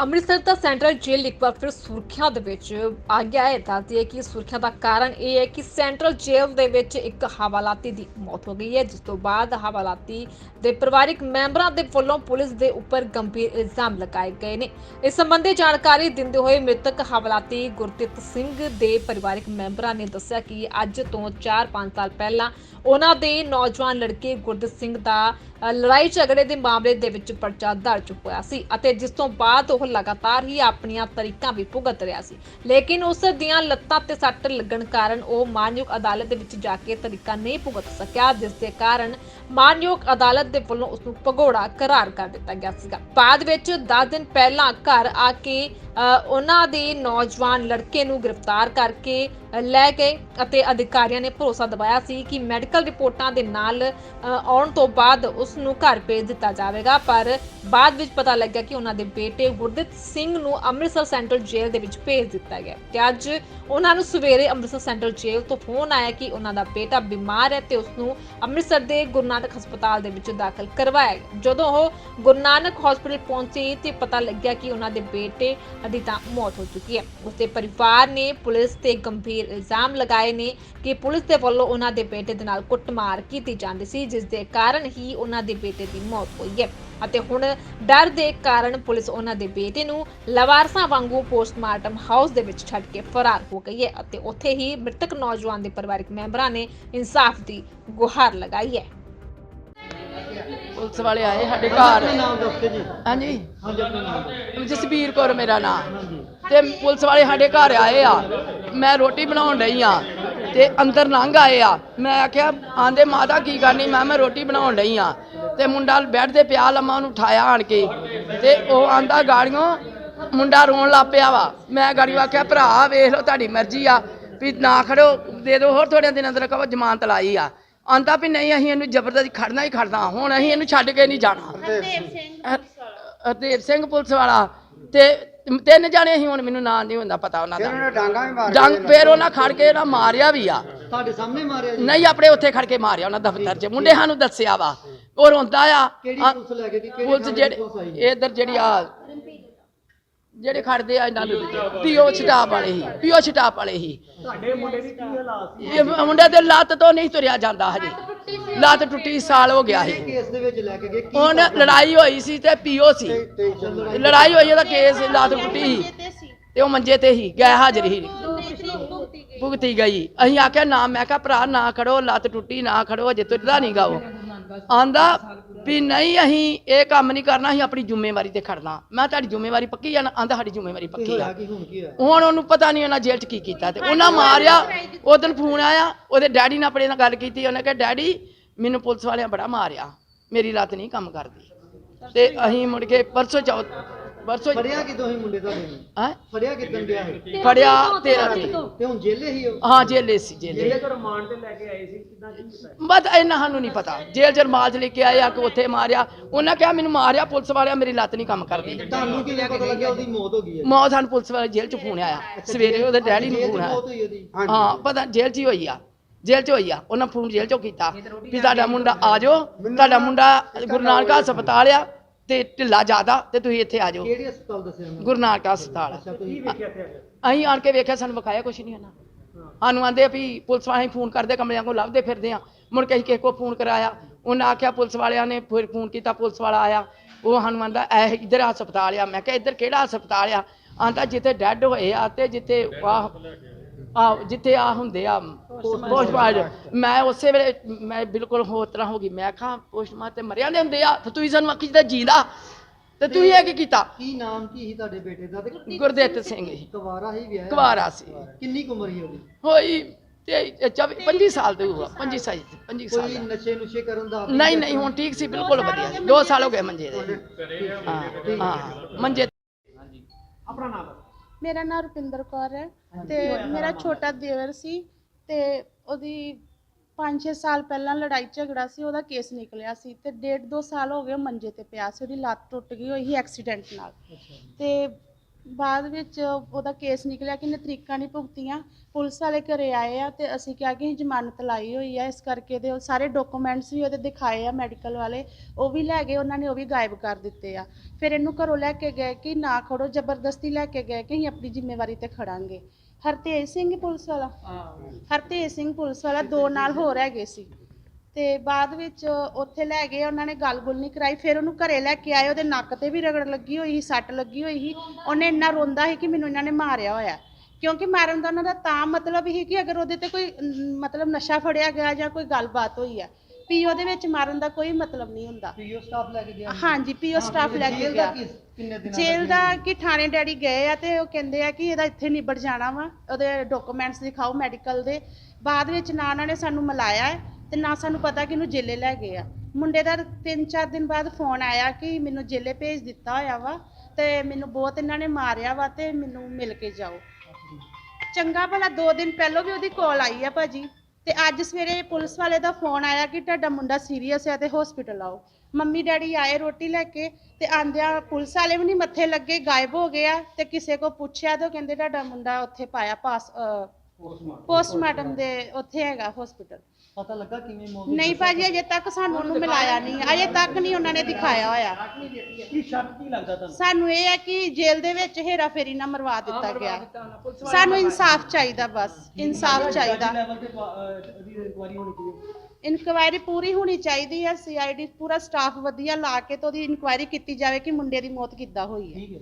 ਅੰਮ੍ਰਿਤਸਰ ਦਾ central ਜੇਲ੍ਹ ਇੱਕ ਵਾਰ ਫਿਰ ਸੁਰੱਖਿਆ ਦੇ ਵਿੱਚ ਆ ਗਿਆ ਹੈ। ਦੱਸਦੀ ਹੈ ਕਿ ਸੁਰੱਖਿਆ ਦਾ ਕਾਰਨ ਇਹ ਹੈ ਕਿ ਸੈਂਟਰਲ ਜੇਲ੍ਹ ਦੇ ਵਿੱਚ ਇੱਕ ਹਵਾਲਾਤੀ ਦੀ ਮੌਤ ਹੋ ਗਈ ਹੈ, ਜਿਸ ਤੋਂ ਬਾਅਦ ਹਵਾਲਾਤੀ ਦੇ ਪਰਿਵਾਰਕ ਮੈਂਬਰਾਂ ਦੇ ਵੱਲੋਂ ਪੁਲਿਸ ਦੇ ਉੱਪਰ ਗੰਭੀਰ ਇਲਜ਼ਾਮ ਲਗਾਏ ਗਏ ਨੇ। ਇਸ ਸੰਬੰਧੀ ਜਾਣਕਾਰੀ ਦਿੰਦੇ ਹੋਏ ਮ੍ਰਿਤਕ ਹਵਾਲਾਤੀ ਗੁਰਦਿੱਤ ਸਿੰਘ ਦੇ ਪਰਿਵਾਰਕ ਮੈਂਬਰਾਂ ਨੇ ਦੱਸਿਆ ਕਿ ਅੱਜ ਤੋਂ 4-5 ਸਾਲ ਪਹਿਲਾਂ ਉਹਨਾਂ ਦੇ ਨੌਜਵਾਨ ਲੜਕੇ ਗੁਰਦਿੱਤ ਸਿੰਘ ਦਾ ਲੜਾਈ ਝਗੜੇ ਦੇ ਮਾਮਲੇ ਦੇ ਵਿੱਚ ਪਰਚਾ ਦਰਜ ਹੋਇਆ ਸੀ ਅਤੇ ਜਿਸ ਤੋਂ ਬਾਅਦ ਉਹ ਲਗਾਤਾਰ ਹੀ ਆਪਣੀਆਂ ਤਰੀਕਾਂ ਵੀ ਭੁਗਤ ਰਿਹਾ ਸੀ। ਲੇਕਿਨ ਉਸ ਦੀਆਂ ਲੱਤਾਂ ਤੇ ਸੱਟ ਲੱਗਣ ਕਾਰਨ ਉਹ ਮਾਨਯੋਗ ਅਦਾਲਤ ਦੇ ਵਿੱਚ ਜਾ ਕੇ ਤਰੀਕਾ ਨਹੀਂ ਭੁਗਤ ਸਕਿਆ, ਜਿਸ ਦੇ ਕਾਰਨ ਮਾਨਯੋਗ ਅਦਾਲਤ ਦੇ ਵੱਲੋਂ ਉਸ ਨੂੰ ਭਗੌੜਾ ਕਰਾਰ ਕਰ ਦਿੱਤਾ ਗਿਆ ਸੀਗਾ। ਬਾਅਦ ਵਿੱਚ 10 ਦਿਨ ਪਹਿਲਾਂ ਘਰ ਆ ਕੇ ਉਹਨਾਂ ਦੇ ਨੌਜਵਾਨ ਲੜਕੇ ਨੂੰ ਗ੍ਰਿਫਤਾਰ ਕਰਕੇ ਲੈ ਗਏ ਅਤੇ ਅਧਿਕਾਰੀਆਂ ਨੇ ਭਰੋਸਾ ਦਿਵਾਇਆ ਸੀ ਕਿ ਮੈਡੀਕਲ ਰਿਪੋਰਟਾਂ ਦੇ ਨਾਲ ਆਉਣ ਤੋਂ ਬਾਅਦ ਉਸ ਨੂੰ ਘਰ ਭੇਜ ਦਿੱਤਾ ਜਾਵੇਗਾ ਪਰ ਬਾਅਦ ਵਿੱਚ ਪਤਾ ਲੱਗਿਆ ਕਿ ਉਹਨਾਂ ਦੇ ਬੇਟੇ ਗੁਰਦਿੱਤ ਸਿੰਘ ਨੂੰ ਅੰਮ੍ਰਿਤਸਰ ਸੈਂਟਰਲ ਜੇਲ੍ਹ ਦੇ ਵਿੱਚ ਭੇਜ ਦਿੱਤਾ ਗਿਆ ਤੇ ਅੱਜ ਉਹਨਾਂ ਨੂੰ ਸਵੇਰੇ ਅੰਮ੍ਰਿਤਸਰ ਸੈਂਟਰਲ ਜੇਲ੍ਹ ਤੋਂ ਫੋਨ ਆਇਆ ਕਿ ਉਹਨਾਂ ਦਾ ਬੇਟਾ ਬਿਮਾਰ ਹੈ ਤੇ ਉਸ ਨੂੰ ਅੰਮ੍ਰਿਤਸਰ ਦੇ ਗੁਰੂ ਨਾਨਕ ਹਸਪਤਾਲ ਦੇ ਵਿੱਚ ਦਾਖਲ ਕਰਵਾਇਆ ਗਿਆ। ਜਦੋਂ ਉਹ ਗੁਰੂ ਨਾਨਕ ਹਸਪਤਾਲ ਪਹੁੰਚੇ ਤੇ ਪਤਾ ਲੱਗਿਆ ਕਿ ਉਹਨਾਂ ਦੇ ਬੇਟੇ ਦੀ ਤਾਂ ਮੌਤ ਹੋ ਚੁੱਕੀ ਹੈ ਉਸਦੇ ਪਰਿਵਾਰ ਨੇ ਪੁਲਿਸ ਤੇ ਗੰਭੀਰ ਇਲਜ਼ਾਮ ਲਗਾਏ ਨੇ ਕਿ ਪੁਲਿਸ ਦੇ ਵੱਲੋਂ ਉਹਨਾਂ ਦੇ ਬੇਟੇ ਦੇ ਨਾਲ ਕੁੱਟਮਾਰ ਕੀਤੀ ਜਾਂਦੀ ਸੀ ਜਿਸ ਦੇ ਕਾਰਨ ਹੀ ਉਹਨਾਂ ਦੇ ਬੇਟੇ ਦੀ ਮੌਤ ਹੋਈ ਹੈ ਅਤੇ ਹੁਣ ਡਰ ਦੇ ਕਾਰਨ ਪੁਲਿਸ ਉਹਨਾਂ ਦੇ ਬੇਟੇ ਨੂੰ ਲਵਾਰਸਾਂ ਵਾਂਗੂ ਪੋਸਟਮਾਰਟਮ ਹਾਊਸ ਦੇ ਵਿੱਚ ਛੱਡ ਕੇ ਫਰਾਰ ਹੋ ਗਈ ਹੈ ਅਤੇ ਉੱਥੇ ਹੀ ਮ੍ਰਿਤਕ ਨੌਜਵਾਨ ਦੇ ਪਰਿਵਾਰਕ ਮੈਂਬਰਾਂ ਨੇ ਇਨਸਾਫ ਦੀ ਗੁਹਾਰ ਲਗਾਈ ਹੈ ਪੁਲਿਸ ਵਾਲੇ ਆਏ ਸਾਡੇ ਘਰ। ਨਾਮ ਦੱਸੋ ਜੀ। ਹਾਂਜੀ। ਹਾਂਜੀ ਆਪਣਾ ਨਾਮ ਦੱਸੋ ਜਸਬੀਰ ਕੌਰ ਮੇਰਾ ਨਾਮ। ਤੇ ਪੁਲਿਸ ਵਾਲੇ ਸਾਡੇ ਘਰ ਆਏ ਆ। ਮੈਂ ਰੋਟੀ ਬਣਾਉਣ ਰਹੀ ਆ ਤੇ ਅੰਦਰ ਲੰਘ ਆਏ ਆ। ਮੈਂ ਆਖਿਆ ਆਂਦੇ ਮਾਤਾ ਕੀ ਕਰਨੀ? ਮੈਂ ਮੈਂ ਰੋਟੀ ਬਣਾਉਣ ਰਹੀ ਆ। ਤੇ ਮੁੰਡਾ ਬੈੱਡ ਤੇ ਪਿਆ ਲੰਮਾ ਉਹਨੂੰ ਉਠਾਇਆ ਆਣ ਕੇ। ਤੇ ਉਹ ਆਂਦਾ ਗਾੜੀਆਂ ਮੁੰਡਾ ਰੋਣ ਲੱਗ ਪਿਆ ਵਾ। ਮੈਂ ਗਾੜੀ ਆਖਿਆ ਭਰਾ ਵੇਖ ਲਓ ਤੁਹਾਡੀ ਮਰਜ਼ੀ ਆ। ਵੀ ਨਾ ਖੜੋ ਦੇ ਦਿਓ ਹੋਰ ਥੋੜ੍ਹੇ ਦਿਨਾਂ ਅੰਦਰ ਕਹੋ ਜ਼ਮਾਨਤ ਲਾਈ ਆ। ਆਂਦਾ ਵੀ ਨਹੀਂ ਅਸੀਂ ਇਹਨੂੰ ਜ਼ਬਰਦਸਤੀ ਖੜਨਾ ਹੀ ਖੜਨਾ। ਹੁਣ ਅਸੀਂ ਇਹਨੂੰ ਛੱਡ ਕੇ ਨਹੀਂ ਜਾਣਾ। ਹਰਦੇਵ ਸਿੰਘ ਪੁਲਿਸ ਵਾਲਾ। ਤੇ ਤਿੰਨ ਜਾਣੇ ਸੀ ਹੁਣ ਮੈਨੂੰ ਨਾਂ ਨਹੀਂ ਹੁੰਦਾ ਪਤਾ ਉਹਨਾਂ ਦਾ। ਡਾਂਗਾ ਵੀ ਫੇਰ ਉਹਨਾਂ ਖੜ ਕੇ ਉਹਨਾਂ ਮਾਰਿਆ ਵੀ ਆ। ਤੁਹਾਡੇ ਸਾਹਮਣੇ ਮਾਰਿਆ ਜੀ? ਨਹੀਂ ਆਪਣੇ ਉੱਥੇ ਖੜ ਕੇ ਮਾਰਿਆ ਉਹਨਾਂ ਦਫ਼ਤਰ 'ਚ। ਮੁੰਡੇ ਸਾਨੂੰ ਦੱਸਿਆ ਵਾ। ਉਹ ਰੋਂਦਾ ਆ। ਕਿਹੜੀ ਪੁਲਿਸ ਲੈ ਕੇ ਗਈ? ਕਿਹੜੀ ਪੁਲਿਸ ਜਿਹੜੇ ਇੱਧਰ ਜਿਹੜੀ ਆ ਜਿਹੜੇ ਖੜਦੇ ਆ ਇਹਨਾਂ ਨੂੰ। ਪੀਓ ਸਟਾਪ ਵਾਲੇ। ਹੀ ਪੀਓ ਸਟਾਪ ਵਾਲੇ ਹੀ। ਤੁਹਾਡੇ ਮੁੰਡੇ ਦੀ ਕੀ ਹਾਲਾਤ ਸੀ? ਇਹ ਮੁੰਡੇ ਦੇ ਲੱਤ ਤੋਂ ਨਹੀਂ ਤੁਰਿਆ ਜਾਂਦਾ ਹਜੇ। ਲੱਤ ਟੁੱਟੀ ਸਾਲ ਹੋ ਗਿਆ ਸੀ। ਕੇਸ ਦੇ ਵਿੱਚ ਲੈ ਕੇ ਗਏ? ਹੁਣ ਲੜਾਈ ਹੋਈ ਸੀ ਤੇ ਪੀਓ ਸੀ। ਲੜਾਈ ਲੜਾਈ ਹੋਈ ਉਹਦਾ ਕੇਸ ਲੱਤ ਟੁੱਟੀ ਸੀ। ਤੇ ਉਹ ਮੰਜੇ ਤੇ ਹੀ ਗਏ ਹਾਜ਼ਰ ਹੀ। ਭੁਗਤੀ ਗਈ। ਅਸੀਂ ਆਖਿਆ ਨਾ ਮੈਂ ਕਿਹਾ ਭਰਾ ਨਾ ਖੜੋ ਲੱਤ ਟੁੱਟੀ ਨਾ ਖੜੋ ਅਜੇ ਤੁਰਦਾ ਨਹੀਂ ਗਾ ਉਹ। ਆਂਦਾ ਵੀ ਨਹੀਂ ਅਸੀਂ ਇਹ ਕੰਮ ਨਹੀਂ ਕਰਨਾ ਅਸੀਂ ਆਪਣੀ ਜ਼ਿੰਮੇਵਾਰੀ ਤੇ ਖੜਨਾ। ਮੈਂ ਤੁਹਾਡੀ ਜ਼ਿੰਮੇਵਾਰੀ ਪੱਕੀ ਆ ਨਾ ਆਂਦਾ ਸਾਡੀ ਜ਼ਿੰਮੇਵਾਰੀ ਪੱਕੀ ਆ। ਹੁਣ ਕੀ ਹੋਇਆ? ਹੁਣ ਉਹਨੂੰ ਪਤਾ ਨਹੀਂ ਉਹਨਾਂ ਜੇਲ੍ਹ 'ਚ ਕੀ ਕੀਤਾ ਤੇ ਉਹਨਾਂ ਮਾਰਿਆ ਉਹ ਦਿਨ ਫੋਨ ਆਇਆ ਉਹਦੇ ਡੈਡੀ ਨਾਲ ਆਪਣੇ ਨਾਲ ਗੱਲ ਕੀਤੀ ਉਹਨੇ ਕਿਹਾ ਡੈਡੀ ਮੈਨੂੰ ਪੁਲਿਸ ਵਾਲਿਆਂ ਬੜਾ ਮਾਰਿਆ। ਮੇਰੀ ਲੱਤ ਨਹੀਂ ਕੰਮ ਕਰਦੀ। ਤੇ ਅਸੀਂ ਮੁੜ ਕੇ ਪਰਸੋਂ ਚੌਥ ਪਰਸੋਂ ਫੜਿਆ ਕਿਦੋਂ ਸੀ ਮੁੰਡੇ ਤੁਹਾਡੇ ਨੂੰ? ਹੈਂ? ਫੜਿਆ ਕਿਦੋਂ ਗਿਆ ਸੀ ਫੜਿਆ ਤੇਰਾ ਤੇ। ਤੇ ਹੁਣ ਜੇਲੇ ਹੀ ਉਹ? ਹਾਂ ਜੇਲੇ ਸੀ ਜੇਲੇ। ਜੇਲੇ ਤੋਂ ਰਿਮਾਂਡ ਤੇ ਲੈ ਕੇ ਆਏ ਸੀ ਕਿਦਾਂ ਕੀ ਕੀਤਾ? ਬਸ ਇਹਨਾਂ ਸਾਨੂੰ ਨਹੀਂ ਪਤਾ। ਜੇਲ੍ਹ ਚ ਰਮਾਜ ਲੈ ਕੇ ਆਇਆ ਕਿ ਉੱਥੇ ਮਾਰਿਆ। ਉਹਨਾਂ ਕਿਹਾ ਮੈਨੂੰ ਮਾਰਿਆ ਪੁਲਿਸ ਵਾਲਿਆਂ ਮੇਰੀ ਲੱਤ ਨਹੀਂ ਕੰਮ ਕਰਦੀ। ਤੁਹਾਨੂੰ ਕਿਵੇਂ ਪਤਾ ਲੱਗਿਆ ਉਹਦੀ ਮੌਤ ਹੋ ਗਈ ਹੈ? ਮੌਤ ਸਾਨੂੰ ਪੁਲਿਸ ਵਾਲੇ ਜੇਲ੍ਹ ਚ ਫੋਨ ਆਇਆ। ਸਵੇਰੇ ਉਹਦੇ ਡੈਡੀ ਨੂੰ 'ਚ ਫੋਨ ਆਇਆ। ਮੌਤ ਹੋਈ ਉਹਦੀ? ਹਾਂ ਪਤਾ ਜੇਲ੍ਹ 'ਚ ਹੀ ਹੋਈ ਆ। ਜੇਲ੍ਹ 'ਚ ਹੋਈ ਆ। ਉਹਨਾਂ ਫੋਨ ਜੇਲ੍ਹ 'ਚੋਂ ਕੀਤਾ। ਵੀ ਤੁਹਾਡਾ ਮੁੰਡਾ ਆ ਜਾਓ। ਤੁਹਾਡਾ ਮੁੰਡਾ ਗੁਰੂ ਨਾਨਕ ਹਸਪਤਾਲ ਆ। ਤੇ ਢਿੱਲਾ ਜ਼ਿਆਦਾ ਤੇ ਤੁਸੀਂ ਇੱਥੇ ਆ ਜਾਓ। ਕਿਹੜੇ ਹਸਪਤਾਲ ਦੱਸਿਆ ਉਹਨਾਂ ਗੁਰੂ ਨਾਨਕ ਹਸਪਤਾਲ। ਅੱਛਾ ਤੁਸੀਂ ਵੇਖਿਆ ਤੇ ਅਸੀਂ ਆਣ ਕੇ ਵੇਖਿਆ ਸਾਨੂੰ ਵਿਖਾਇਆ ਕੁਛ ਨਹੀਂ ਉਹਨਾਂ। ਸਾਨੂੰ ਆਂਦੇ ਵੀ ਪੁਲਿਸ ਵਾਲੇ ਫੋਨ ਕਰਦੇ ਕਮਲਿਆਂ ਕੋਲ ਲੱਭਦੇ ਫਿਰਦੇ ਆ। ਮੁੜ ਕੇ ਅਸੀਂ ਕਿਸੇ ਕੋ ਫੋਨ ਕਰਾਇਆ। ਉਹਨਾਂ ਆਖਿਆ ਪੁਲਿਸ ਵਾਲਿਆਂ ਨੇ ਫਿਰ ਫੋਨ ਕੀਤਾ ਪੁਲਿਸ ਵਾਲਾ ਆਇਆ। ਉਹ ਸਾਨੂੰ ਆਂਦਾ ਇਹ ਇੱਧਰ ਹਸਪਤਾਲ ਆ। ਮੈਂ ਕਿਹਾ ਇੱਧਰ ਕਿਹੜਾ ਹਸਪਤਾਲ ਆ? ਆਂਦਾ ਜਿੱਥੇ ਡੈੱਡ ਹੋਏ ਆ ਤੇ ਜਿੱਥੇ ਆਹ ਆ ਜਿੱਥੇ ਆ ਹੁੰਦੇ ਆ ਪੋਸਟਮਾਰਟਮ ਮੈਂ ਉਸੇ ਵੇਲੇ ਮੈਂ ਬਿਲਕੁਲ ਹੋਰ ਤਰ੍ਹਾਂ ਹੋ ਗਈ। ਮੈਂ ਕਿਹਾ ਪੋਸਟਮਾਰਟਮ ਤੇ ਮਰਿਆ ਦੇ ਹੁੰਦੇ ਆ। ਤੇ ਤੁਸੀਂ ਸਾਨੂੰ ਆਖੀ ਜਿੱਦਾਂ ਜਿੰਦਾ। ਤੇ ਤੁਸੀਂ ਇਹ ਕੀ ਕੀਤਾ? ਕੀ ਨਾਮ ਕੀ ਸੀ ਤੁਹਾਡੇ ਬੇਟੇ ਦਾ? ਤੇ ਗੁਰਦੇਵ ਸਿੰਘ ਜੀ। ਕੁਵਾਰਾ ਹੀ ਵਿਆਹ ਕੁਵਾਰਾ ਸੀ। ਕਿੰਨੀ ਕੁ ਉਮਰ ਉਹਦੀ? ਹੋਈ ਤੇ 24 25 ਸਾਲ ਦੇ ਹੋਆ 25 ਸਾਲ। 25 ਸਾਲ ਕੋਈ। ਨਸ਼ੇ ਨੁਸ਼ੇ ਕਰਨ ਦਾ ਨਹੀਂ ਨਹੀਂ ਹੁਣ ਠੀਕ ਸੀ ਬਿਲਕੁਲ ਵਧੀਆ। 2 ਸਾਲ ਹੋ ਗਏ ਮੰਜੇ ਦੇ ਹਾਂ ਹਾਂ। ਮੰਜੇ ਆਪਣਾ ਨਾਮ? ਮੇਰਾ ਨਾਮ ਰੁਪਿੰਦਰ ਕੌਰ ਹੈ ਤੇ ਮੇਰਾ ਛੋਟਾ ਦੇਵਰ ਸੀ। ਤੇ ਉਹਦੀ 5-6 ਸਾਲ ਪਹਿਲਾਂ ਲੜਾਈ ਝਗੜਾ ਸੀ ਉਹਦਾ ਕੇਸ ਨਿਕਲਿਆ ਸੀ ਤੇ ਡੇਢ ਦੋ ਸਾਲ ਹੋ ਗਏ ਉਹ ਮੰਜੇ ਤੇ ਪਿਆ ਸੀ ਉਹਦੀ ਲੱਤ ਟੁੱਟ ਗਈ ਹੋਈ ਸੀ ਐਕਸੀਡੈਂਟ ਨਾਲ। ਤੇ ਬਾਅਦ ਵਿੱਚ ਉਹਦਾ ਕੇਸ ਨਿਕਲਿਆ ਕਿ ਇਹਨੇ ਤਰੀਕਾਂ ਨਹੀਂ ਭੁਗਤੀਆਂ ਪੁਲਿਸ ਵਾਲੇ ਘਰੇ ਆਏ ਆ ਤੇ ਅਸੀਂ ਕਿਹਾ ਕਿ ਅਸੀਂ ਜ਼ਮਾਨਤ ਲਾਈ ਹੋਈ ਆ ਇਸ ਕਰਕੇ ਦੇ ਸਾਰੇ ਡਾਕੂਮੈਂਟਸ ਵੀ ਉਹਦੇ ਦਿਖਾਏ ਆ ਮੈਡੀਕਲ ਵਾਲੇ ਉਹ ਵੀ ਲੈ ਗਏ ਉਹਨਾਂ ਨੇ ਉਹ ਵੀ ਗਾਇਬ ਕਰ ਦਿੱਤੇ ਆ। ਫਿਰ ਇਹਨੂੰ ਘਰੋਂ ਲੈ ਕੇ ਗਏ ਕਿ ਨਾ ਖੜੋ ਜ਼ਬਰਦਸਤੀ ਲੈ ਕੇ ਗਏ ਕਿ ਅਸੀਂ ਆਪਣੀ ਜ਼ਿੰਮੇਵਾਰੀ ਤੇ ਖੜਾਂਗੇ। ਹਰਤੇਜ ਸਿੰਘ ਪੁਲਿਸ ਵਾਲਾ। ਹਰਤੇਜ ਸਿੰਘ ਪੁਲਿਸ ਵਾਲਾ ਦੋ ਨਾਲ ਹੋਰ ਹੈਗੇ ਸੀ। ਤੇ ਬਾਅਦ ਵਿੱਚ ਉੱਥੇ ਲੈ ਗਏ ਉਹਨਾਂ ਨੇ ਗੱਲ-ਗੁਲ ਨਹੀਂ ਕਰਾਈ ਫਿਰ ਉਹਨੂੰ ਘਰੇ ਲੈ ਕੇ ਆਏ ਉਹਦੇ ਨੱਕ ਤੇ ਵੀ ਰਗੜ ਲੱਗੀ ਹੋਈ ਸੀ ਸੱਟ ਲੱਗੀ ਹੋਈ ਸੀ। ਉਹਨੇ ਇੰਨਾ ਰੋਂਦਾ ਸੀ ਕਿ ਮੈਨੂੰ ਇਹਨਾਂ ਨੇ ਮਾਰਿਆ ਹੋਇਆ। ਕਿਉਂਕਿ ਮਾਰਨ ਦਾ ਉਹਨਾਂ ਦਾ ਤਾਂ ਮਤਲਬ ਹੀ ਕਿ ਅਗਰ ਉਹਦੇ ਤੇ ਕੋਈ ਮਤਲਬ ਨਸ਼ਾ ਫੜਿਆ ਗਿਆ ਜਾਂ ਕੋਈ ਗੱਲਬਾਤ ਹੋਈ ਹੈ ਵੀ ਉਹਦੇ ਵਿੱਚ ਮਾਰਨ ਦਾ ਕੋਈ ਮਤਲਬ ਨਹੀਂ ਹੁੰਦਾ। ਪੀਓ ਸਟਾਫ ਲੈ ਕੇ ਗਿਆ ਹਾਂਜੀ ਪੀਓ ਸਟਾਫ ਲੈ ਕੇ ਦਾ ਗਿਆ। ਕਿਸ- ਕਿੰਨੇ ਦਿਨਾਂ ਜੇਲ੍ਹ ਦਾ ਕਿ ਥਾਣੇ ਡੈਡੀ ਗਏ ਆ ਤੇ ਉਹ ਕਹਿੰਦੇ ਆ ਕਿ ਇਹਦਾ ਇੱਥੇ ਨਿਬੜ ਜਾਣਾ ਵਾ ਉਹਦੇ ਡਾਕੂਮੈਂਟਸ ਦਿਖਾਓ ਮੈਡੀਕਲ ਦੇ। ਬਾਅਦ ਵਿੱਚ ਨਾ ਉਹਨਾਂ ਨੇ ਸਾਨੂੰ ਮਿਲਾਇਆ ਤੇ ਨਾ ਸਾਨੂੰ ਪਤਾ ਕਿ ਇਹਨੂੰ ਜੇਲੇ ਲੈ ਗਏ ਆ। ਮੁੰਡੇ ਦਾ 3-4 ਦਿਨ ਬਾਅਦ ਫੋਨ ਆਇਆ ਕਿ ਮੈਨੂੰ ਜੇਲੇ ਭੇਜ ਦਿੱਤਾ ਹੋਇਆ ਵਾ ਤੇ ਮੈਨੂੰ ਬਹੁਤ ਇਹਨਾਂ ਨੇ ਮਾਰਿਆ ਵਾ ਤੇ ਮੈਨੂੰ ਮਿਲ ਕੇ ਜਾਓ। ਚੰਗਾ ਭਲਾ 2 ਦਿਨ ਪਹਿਲਾਂ ਵੀ ਉਹਦੀ ਕਾਲ ਆਈ ਆ ਭਾਜੀ। ਤੇ ਅੱਜ ਸਵੇਰੇ ਪੁਲਿਸ ਵਾਲੇ ਦਾ ਫੋਨ ਆਇਆ ਕਿ ਤੁਹਾਡਾ ਮੁੰਡਾ ਸੀਰੀਅਸ ਹੈ ਤੇ ਹਸਪੀਟਲ ਆਓ। ਮੰਮੀ, ਡੈਡੀ ਆਏ ਰੋਟੀ ਲੈ ਕੇ ਤੇ ਆਂਦਿਆਂ ਪੁਲਿਸ ਵਾਲੇ ਵੀ ਨਹੀਂ ਮੱਥੇ ਲੱਗੇ, ਗਾਇਬ ਹੋ ਗਿਆ ਤੇ ਕਿਸੇ ਕੋ ਪੁੱਛਿਆ ਤਾਂ ਉਹ ਕਹਿੰਦੇ ਤੁਹਾਡਾ ਮੁੰਡਾ ਉੱਥੇ ਪਾਇਆ, ਪਾਸ ਪੋਸਟਮਾਰਟਮ ਦੇ ਉੱਥੇ ਹੈਗਾ ਹਸਪੀਟਲ ਪਤਾ ਲੱਗਾ ਕਿਵੇਂ ਮੌਤ ਨਹੀਂ ਭਾਜੀ ਅਜੇ ਤੱਕ ਸਾਨੂੰ ਉਹਨੂੰ ਮਿਲਾਇਆ ਨਹੀਂ। ਅਜੇ ਤੱਕ ਨਹੀਂ ਉਹਨਾਂ ਨੇ ਦਿਖਾਇਆ ਹੋਇਆ। ਕੀ ਸ਼ੱਕ ਕੀ ਲੱਗਦਾ ਤੁਹਾਨੂੰ? ਸਾਨੂੰ ਇਹ ਹੈ ਕਿ ਜੇਲ੍ਹ ਦੇ ਵਿੱਚ ਹੇਰਾ ਫੇਰੀ ਨਾ ਮਰਵਾ ਦਿੱਤਾ ਗਿਆ। ਸਾਨੂੰ ਇਨਸਾਫ ਚਾਹੀਦਾ ਬਸ ਇਨਸਾਫ ਚਾਹੀਦਾ। ਲੈਵਲ ਤੇ ਉਹਦੀ ਇਨਕੁਆਰੀ ਹੋਣੀ ਚਾਹੀਦੀ ਇਨਕੁਆਇਰੀ ਪੂਰੀ ਹੋਣੀ ਚਾਹੀਦੀ ਹੈ ਸੀਆਈਡੀ ਪੂਰਾ ਸਟਾਫ ਵਧੀਆ ਲਾ ਕੇ ਤੇ ਉਹਦੀ ਇਨਕੁਆਇਰੀ ਕੀਤੀ ਜਾਵੇ ਕਿ ਮੁੰਡੇ ਦੀ ਮੌਤ ਕਿੱਦਾਂ ਹੋਈ ਹੈ। ਠੀਕ ਹੈ